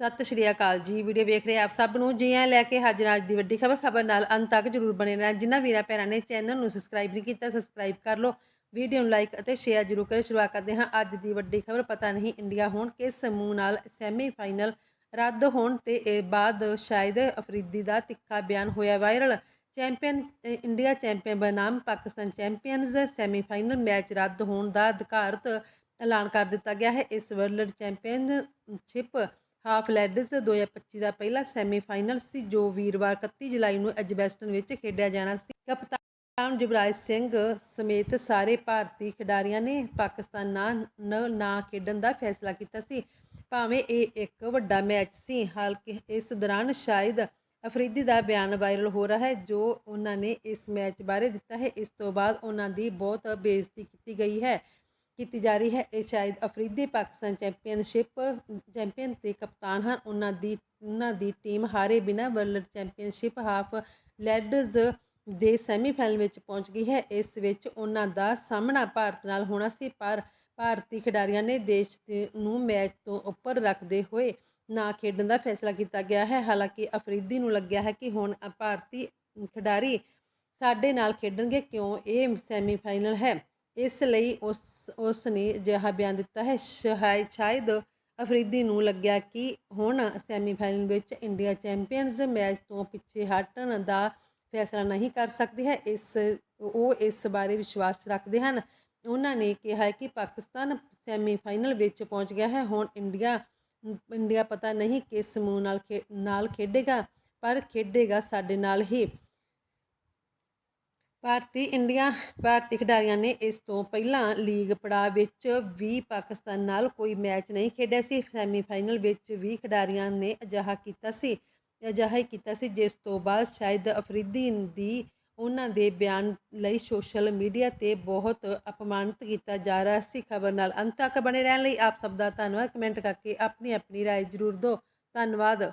ਸਤਿ ਸ਼੍ਰੀ ਅਕਾਲ ਜੀ। ਵੀਡੀਓ ਵੇਖ ਰਹੇ ਆਪ ਸਭ ਨੂੰ। ਜੀ ਆਇਆਂ ਲੈ ਕੇ ਹਾਜ਼ਰ ਹਾਂ ਅੱਜ ਦੀ ਵੱਡੀ ਖਬਰ ਖਬਰ ਨਾਲ ਅੰਤ ਤੱਕ ਜਰੂਰ ਬਣੇ ਰਹਿਣਾ। ਜਿਨ੍ਹਾਂ ਵੀਰਾਂ ਭੈਣਾਂ ਨੇ ਚੈਨਲ ਨੂੰ ਸਬਸਕ੍ਰਾਈਬ ਨਹੀਂ ਕੀਤਾ ਸਬਸਕ੍ਰਾਈਬ ਕਰ ਲਓ। ਵੀਡੀਓ ਨੂੰ ਲਾਈਕ ਅਤੇ ਸ਼ੇਅਰ ਜਰੂਰ ਕਰੇ ਸ਼ੁਰੂਆਤ ਕਰਦੇ ਹਾਂ ਅੱਜ ਦੀ ਵੱਡੀ ਖਬਰ। ਪਤਾ ਨਹੀਂ ਇੰਡੀਆ ਹੁਣ ਕਿਸ ਸਮੂਹ ਨਾਲ ਸੈਮੀਫਾਈਨਲ ਰੱਦ ਹੋਣ ਤੇ ਬਾਅਦ ਸ਼ਾਇਦ ਅਫਰੀਦੀ ਦਾ ਤਿੱਖਾ ਬਿਆਨ ਹੋਇਆ ਵਾਇਰਲ ਚੈਂਪੀਅਨ ਇੰਡੀਆ ਚੈਂਪੀਅਨ ਬਨਾਮ ਪਾਕਿਸਤਾਨ ਚੈਂਪੀਅਨਜ਼ ਸੈਮੀਫਾਈਨਲ ਮੈਚ ਰੱਦ ਹੋਣ ਦਾ ਅਧਿਕਾਰਤ ਐਲਾਨ ਕਰ ਦਿੱਤਾ ਗਿਆ ਹੈ। ਇਸ ਵਰਲਡ ਚੈਂਪੀਅਨਸ਼ਿਪ ਹਾਫ ਲੈਡਸ 2025 ਦਾ ਪਹਿਲਾ ਸੈਮੀਫਾਈਨਲ ਸੀ, ਜੋ ਵੀਰਵਾਰ 31 ਜੁਲਾਈ ਨੂੰ ਐਜਬੈਸਟਨ ਵਿੱਚ ਖੇਡਿਆ ਜਾਣਾ ਸੀ। ਕਪਤਾਨ ਯੁਵਰਾਜ ਸਿੰਘ ਸਮੇਤ ਸਾਰੇ ਭਾਰਤੀ ਖਿਡਾਰੀਆਂ ਨੇ ਪਾਕਿਸਤਾਨ ਨਾਲ ਨਾ ਖੇਡਣ ਦਾ ਫੈਸਲਾ ਕੀਤਾ ਸੀ। ਭਾਵੇਂ ਇਹ ਇੱਕ ਵੱਡਾ ਮੈਚ ਸੀ, ਹਾਲਾਂਕਿ ਇਸ ਦੌਰਾਨ ਸ਼ਾਇਦ ਅਫਰੀਦੀ ਦਾ ਬਿਆਨ ਵਾਇਰਲ ਹੋ ਰਿਹਾ ਹੈ, ਜੋ ਉਹਨਾਂ ਨੇ ਇਸ ਮੈਚ ਬਾਰੇ ਦਿੱਤਾ ਹੈ। ਇਸ ਤੋਂ ਬਾਅਦ ਉਹਨਾਂ ਦੀ ਬਹੁਤ ਬੇਇੱਜ਼ਤੀ ਕੀਤੀ ਗਈ ਹੈ। ਕੀਤੀ ਜਾ ਰਹੀ ਹੈ। ਇਹ ਸ਼ਾਇਦ ਅਫਰੀਦੀ ਪਾਕਿਸਤਾਨ ਚੈਂਪੀਅਨਸ਼ਿਪ, ਚੈਂਪੀਅਨ ਤੇ ਕਪਤਾਨ ਹਨ। ਉਹਨਾਂ ਦੀ ਉਹਨਾਂ ਦੀ ਟੀਮ ਹਾਰੇ ਬਿਨਾ ਵਰਲਡ ਚੈਂਪੀਅਨਸ਼ਿਪ ਹਾਫ ਲੈਡਜ਼ ਦੇ ਸੈਮੀਫਾਈਨਲ ਵਿੱਚ ਪਹੁੰਚ ਗਈ ਹੈ। ਇਸ ਵਿੱਚ ਉਹਨਾਂ ਦਾ ਸਾਹਮਣਾ ਭਾਰਤ ਨਾਲ ਹੋਣਾ ਸੀ, ਪਰ ਭਾਰਤੀ ਖਿਡਾਰੀਆਂ ਨੇ ਦੇਸ਼ ਨੂੰ ਮੈਚ ਤੋਂ ਉੱਪਰ ਰੱਖਦੇ ਹੋਏ ਨਾ ਖੇਡਣ ਦਾ ਫੈਸਲਾ ਕੀਤਾ ਗਿਆ ਹੈ। ਹਾਲਾਂਕਿ ਅਫਰੀਦੀ ਨੂੰ ਲੱਗਿਆ ਹੈ ਕਿ ਹੁਣ ਭਾਰਤੀ ਖਿਡਾਰੀ ਸਾਡੇ ਨਾਲ ਖੇਡਣਗੇ, ਕਿਉਂ ਇਹ ਸੈਮੀਫਾਈਨਲ ਹੈ? ਇਸ ਲਈ ਉਸ ਉਸ ਨੇ ਅਜਿਹਾ ਬਿਆਨ ਦਿੱਤਾ ਹੈ ਸ਼ਾਇਦ ਸ਼ਾਇਦ ਅਫਰੀਦੀ ਨੂੰ ਲੱਗਿਆ ਕਿ ਹੁਣ ਸੈਮੀਫਾਈਨਲ ਵਿੱਚ ਇੰਡੀਆ ਚੈਂਪੀਅਨਜ਼ ਮੈਚ ਤੋਂ ਪਿੱਛੇ ਹਟਣ ਦਾ ਫੈਸਲਾ ਨਹੀਂ ਕਰ ਸਕਦੀ ਹੈ, ਇਸ, ਉਹ ਇਸ ਬਾਰੇ ਵਿਸ਼ਵਾਸ ਰੱਖਦੇ ਹਨ। ਉਹਨਾਂ ਨੇ ਕਿਹਾ ਕਿ ਪਾਕਿਸਤਾਨ ਸੈਮੀਫਾਈਨਲ ਵਿੱਚ ਪਹੁੰਚ ਗਿਆ ਹੈ, ਹੁਣ ਇੰਡੀਆ ਇੰਡੀਆ ਪਤਾ ਨਹੀਂ ਕਿਸ ਸਮੂਹ ਨਾਲ ਖੇ- ਨਾਲ ਖੇਡੇਗਾ, ਪਰ ਖੇਡੇਗਾ ਸਾਡੇ ਨਾਲ ਹੀ। ਭਾਰਤੀ ਇੰਡੀਆ ਭਾਰਤੀ ਖਿਡਾਰੀਆਂ ਨੇ ਇਸ ਤੋਂ ਪਹਿਲਾਂ ਲੀਗ ਪੜਾਅ ਵਿੱਚ ਵੀ ਪਾਕਿਸਤਾਨ ਨਾਲ ਕੋਈ ਮੈਚ ਨਹੀਂ ਖੇਡਿਆ ਸੀ ਸੈਮੀਫਾਈਨਲ ਵਿੱਚ ਵੀ ਖਿਡਾਰੀਆਂ ਨੇ ਅਜਿਹਾ ਕੀਤਾ ਸੀ ਅਜਿਹਾ ਹੀ ਕੀਤਾ ਸੀ ਜਿਸ ਤੋਂ ਬਾਅਦ ਸ਼ਾਇਦ ਅਫਰੀਦੀ ਦੀ ਉਹਨਾਂ ਦੇ ਬਿਆਨ ਲਈ ਸੋਸ਼ਲ ਮੀਡੀਆ ਤੇ ਬਹੁਤ ਅਪਮਾਨਿਤ ਕੀਤਾ ਜਾ ਰਿਹਾ ਸੀ ਖਬਰ ਨਾਲ ਅੰਤ ਤੱਕ ਬਣੇ ਰਹਿਣ ਲਈ ਆਪ ਸਭ ਦਾ ਧੰਨਵਾਦ ਕਮੈਂਟ ਕਰਕੇ ਆਪਣੀ ਆਪਣੀ رائے ਜ਼ਰੂਰ ਦਿਓ ਧੰਨਵਾਦ